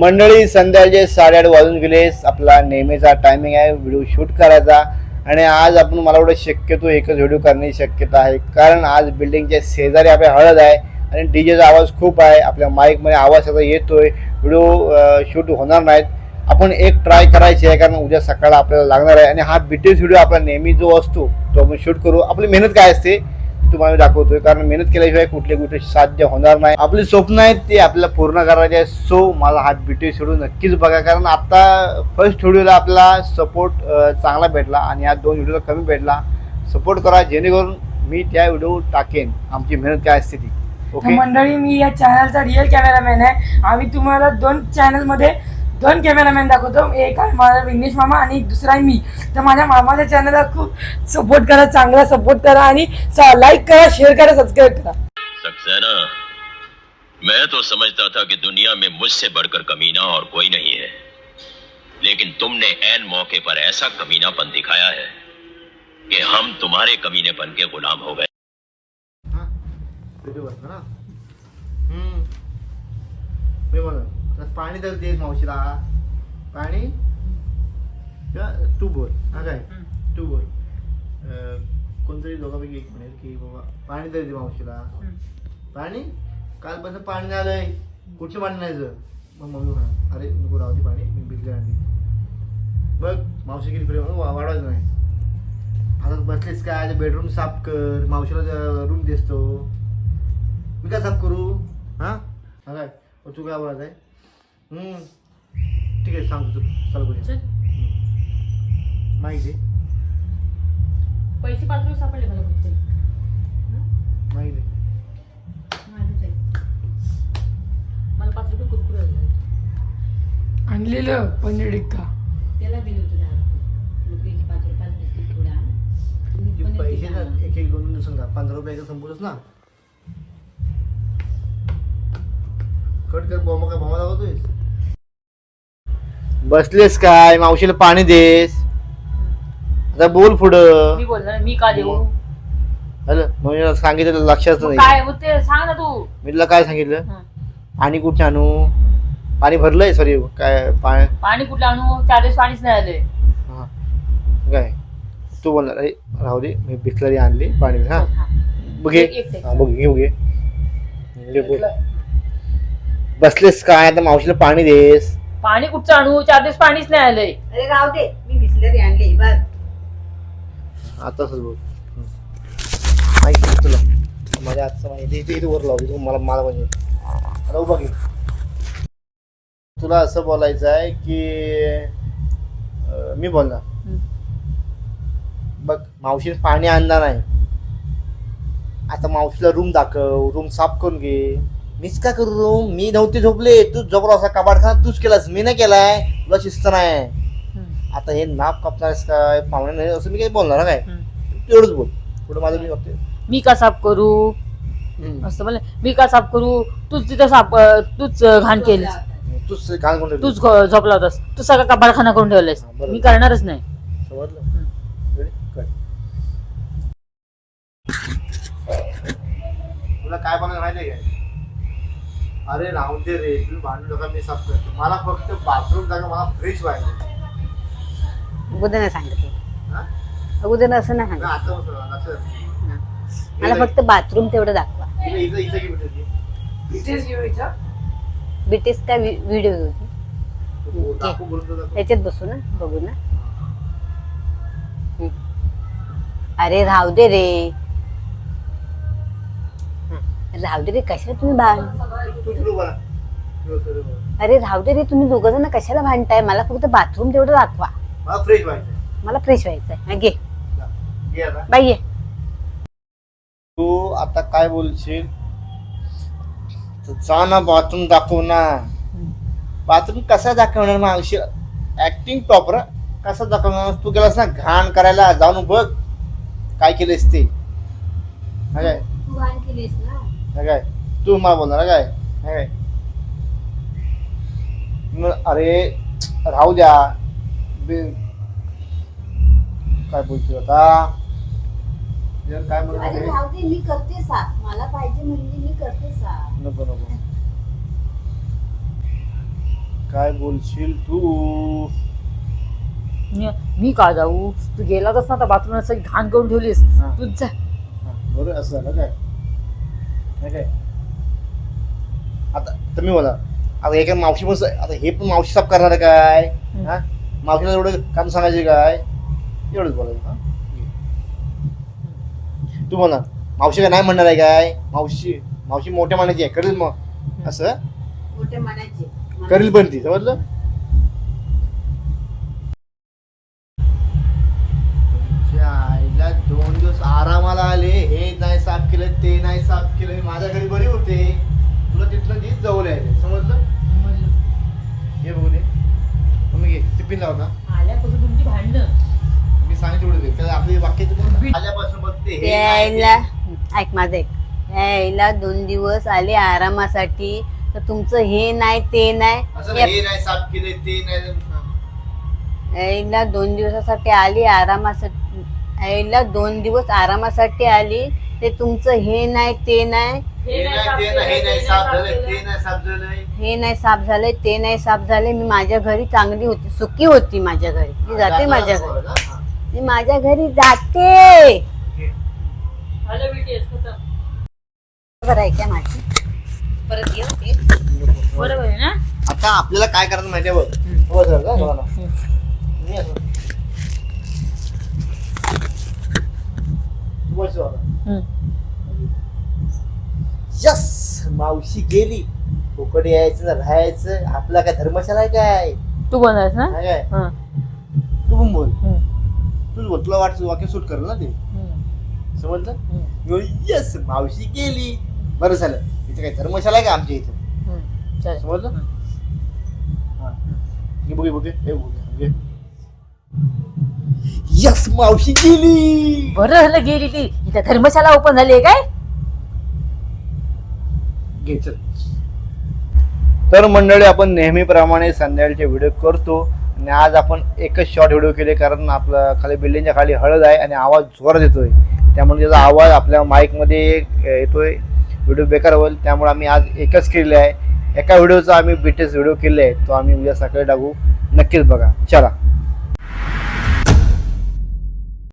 मंडळी संध्याचे साडेआठ वाजून गेले. आपला नेहमीचा टायमिंग आहे. व्हिडिओ शूट करायचा. आणि आज आपण मला एवढं शक्यतो एकच व्हिडिओ करण्याची शक्यता आहे. कारण आज बिल्डिंगच्या शेजारी आपल्या हळद आहे आणि डीजेचा आवाज खूप आहे. आपल्या माईकमध्ये आवाज सगळा येतोय. व्हिडिओ शूट होणार नाहीत. आपण एक ट्राय करायची आहे कारण उद्या सकाळला आपल्याला लागणार आहे. आणि हा बिटेस व्हिडिओ आपला नेहमी जो असतो तो आपण शूट करू. आपली मेहनत काय असते? तुम्हाला दाखवतोय. कारण मेहनत केल्याशिवाय कुठले कुठे साध्य होणार नाही. आपली स्वप्न आहेत ते आपल्याला पूर्ण करायचे आहे सो मला हा व्हिडिओ नक्कीच बघा. कारण आता फर्स्ट व्हिडिओला आपला सपोर्ट चांगला भेटला आणि या दोन व्हिडिओला कमी भेटला. सपोर्ट करा जेणेकरून मी त्या व्हिडिओ टाकेन. आमची मेहनत काय असते ती. ओके मंडळी मी या चॅनलचा रिअल कॅमेरामॅन आहे. आम्ही तुम्हाला दोन चॅनलमध्ये दोन कॅमेरामॅन दाखवतो. एक आहे माझा विघ्नेश मामा आणि दुसरा आहे मी. तर माझ्या मामाच्या चॅनलला खूप सपोर्ट करा चांगला सपोर्ट करा आणि लाईक करा शेअर करा सबस्क्राईब करा. सक्सेना मैं तो समझता था कि दुनिया में मुझसे बढ़कर कमीना और कोई नहीं है। लेकिन तुमने एन मौके पर ऐसा कमीनापन दिखाया है कि हम तुम्हारे कमीनेपन के गुलाम हो गए। हा? पाणी तर दे मावशीला. पाणी? तू बोल. हा काय? तू बोल. कोणतरी दोघांपैकी एक म्हणेल की बाबा पाणी तरी दे मावशीला. पाणी? कालपासून पाणी नाही आलंय. कुठलं पाणी नाही जर मग मम्मी म्हणा अरे नको राहू दे पाणी. मी बिल आणली बघ मावशी किती प्रेम वा- वाढवायचं नाही. आता बसलीस काय? बेडरूम साफ कर. मावशीला रूम दिसतो मी काय साफ करू? हां? हा काय? तू काय बोलत आहे? हम्म. ठीक आहे सांगतो तू. चालू करूया माहिती पैसे पाच रुपये सापडले मला कुठे माहिती माझंच आहे. मला पाच रुपये कुरकुरे. आणलेलं पनीर टिक्का. त्याला दिले होते दहा रुपये. पाच रुपये पाच बिस्किट थोड्या आणि. ते पनीर पैसे ना. एक एक दोन दोन सांगा पंधरा रुपये एकदा संपवलंच ना. कट कर बॉम्ब काय बॉम्बा दाखवतोयस बसलेस काय? मावशीला पाणी देस. आता बोल पुढं. मी बोलणार मी का देऊ? हॅलो मग सांगितलं लक्षात मग नाही काय मग ते सांग ना तू. मी तुला काय सांगितलं? हं. पाणी कुठे आणू? पाणी भरलंय सॉरी काय पाणी? पाणी कुठलं आणू? चार दिवस पाणीच नाही आले हा. काय? तू बोलणार अरे राहू दे मी बिस्लरी आणली पाणी हा. बघे. एक- एक- एक. हा, बघ घेऊ घे घे, बोल. बसलेस काय? आता मावशीला पाणी देस. पाणी कुठचं आणू? चार दिवस पाणीच नाही आलंय. अरे राहू दे मी बिस्लरी आणली बघ. आता बोल. माहिती आहे तुला. माझ्या आजचं माहिती इथे इथे वर लावली तू मला मला म्हणजे आता उभा घे. तुला असं बोलायचं आहे की अं, मी बोलणार. बघ मावशीने पाणी आणणार नाही. आता मावशीला रूम दाखव रूम साफ करून घे. मीच का करू मी नव्हते झोपले. तूच झोपला असा कबाडखाना. तूच केलास. मी नाही केलाय. तुला शिस्त नाही. आता हे नाक कापणारस काय? पाहुणे नाही. असं मी काही बोलणार काय. तेवढंच बोल. पुढे माझं मी बघते. मी का साफ करू? असं बोल मी का साफ करू? तूच तिथं साफ तूच घाण केलीस. तूच घाण कोण तूच घ- झोपला होतास. तू सगळा कबाडखाना करून ठेवलायस. हा, बरोबर. मी करणारच नाही. समजलं? Ready? Cut. तुला काय बोलायला माहिती आहे? काय अरे राहून दे रे तुम्ही भांडू नका मी साफ करतो. मला फक्त बाथरूम जागा मला फ्रेश व्हायचं अगोदर नाही सांगितलं. हा? अगोदर असं नाही का सांगितलं. आता लक्षात हा. मला फक्त बाथरूम तेवढं दाखवा. इथं इथं इथं की भेटेल इथेच घेऊ इथं? बीटीएस काय व्हिडिओ होती ती? दाखवू बोलतो दाखवू. त्याच्यात बसू ना बघू ना. अरे राहू दे रे. हं. राहू दे रे कशाला तुम्ही भांड तू तिकडे. अरे राहू दे रे तुम्ही दोघं जण कशाला भांडताय? मला फक्त बाथरूम तेवढं दाखवा. मला फ्रेश व्हायचं मला फ्रेश व्हायचंय. हा, घे. घे आता. बाई ये तू आता काय बोलशील? तर जा ना बाथरूम दाखव ना. बाथरूम कसा दाखवणार मावशी? ऍक्टिंग प्रॉपर कसा दाखवणार? तू गेलास ना घाण करायला. जाऊन बघ. काय केलेस ते. हा काय? तू घाण केलीस ना? हा काय? तू मला बोलणार हा काय? काय मग अरे राहू द्या बे- काय बोलतो आता? यार काय म्हणत अरे होते? राहू दे मी करते मला पाहिजे म्हणजे मी करते साफ नको नको. काय बोलशील तू? मी- मी का जाऊ? तू गेलाच ना आता बाथरूम सगळी घाण करून ठेवलीस. हा. तूच जा. हा, बरोबर असं झालं काय? काय काय? आता तुम्ही बोला. आता एका मावशी पण स- आता हे पण मावशी साफ करणार आहे काय? हा? मावशीला एवढं काम सांगायचे काय? एवढंच बोलायचं हा? तू बोला. मावशी काय नाही म्हणणार आहे काय? मावशी मावशी मोठ्या मानाची आहे करेल मग. असं? मोठे म्हणायचे करेल पण ती समजलं? दोन दिवस आरामाला आले हे नाही साफ केलं ते नाही साफ केलं माझ्या घरी बरी होते. लावता आल्यापासून तुमची भांडणं. मी सांगितलं एवढं दे त्याला आपली वाक्याची पण आल्यापासून बघते हे नाही, यायला ऐक माझं ऐक यायला दोन दिवस आले आरामासाठी. तर तुमचं हे नाही ते असं नाही, नाही हे नाही साफ केले ते नाही. यायला दोन दिवसासाठी आली आरामासाठी यायला दोन दिवस आरामासाठी आली. ते तुमचं हे नाही ते नाही. हे नाही ते नाही हे नाही साफ झालं ते नाही साफ झालं हे नाही साफ झालंय ते नाही साफ झालंय. मी माझ्या घरी चांगली होती सुखी होती माझ्या घरी. मी जाते माझ्या घरी. मी माझ्या घरी जाते. झालं BTS, खतम. बरं आहे काय माझी? परत येऊ ते बरोबर आहे ना? आता आपल्याला काय करायचं माहितीये बघ. सर का बघा ना. मी असं. तू बस. बाबा. यस मावशी गेली. फुकट यायचं राहायचं. आपला काय धर्मशाला आहे काय? तू बनवायस ना? काय? हा. तू पण बोल. हम्म. तूच बोल तुला वाटत वाक्य सूट करेल ना ते? हम्म. समजलं? हम्म. यस मावशी गेली. बरं झालं. इथे काय धर्मशाला आहे का आमच्या इथे? हम्म. चालेल. समजलं? हा. हे बघे बघे हे बघे यस मावशी गेली. बरं झालं गेली ती. इथं धर्मशाला ओपन झाली आहे काय? घे चल. तर मंडळी आपण नेहमीप्रमाणे संध्याकाळचे व्हिडिओ करतो. आणि आज आपण एकच शॉर्ट व्हिडिओ केले कारण आपलं खाली बिल्डिंगच्या खाली हळद आहे आणि आवाज जोरात येतोय. त्यामुळे त्याचा आवाज आपल्या माईकमध्ये येतोय. व्हिडिओ बेकार होईल त्यामुळे आम्ही आज एकच केलेला आहे. एका व्हिडिओचा आम्ही बीटेस व्हिडिओ केले आहे. तो आम्ही उद्या सकाळी टाकू. नक्कीच बघा. चला.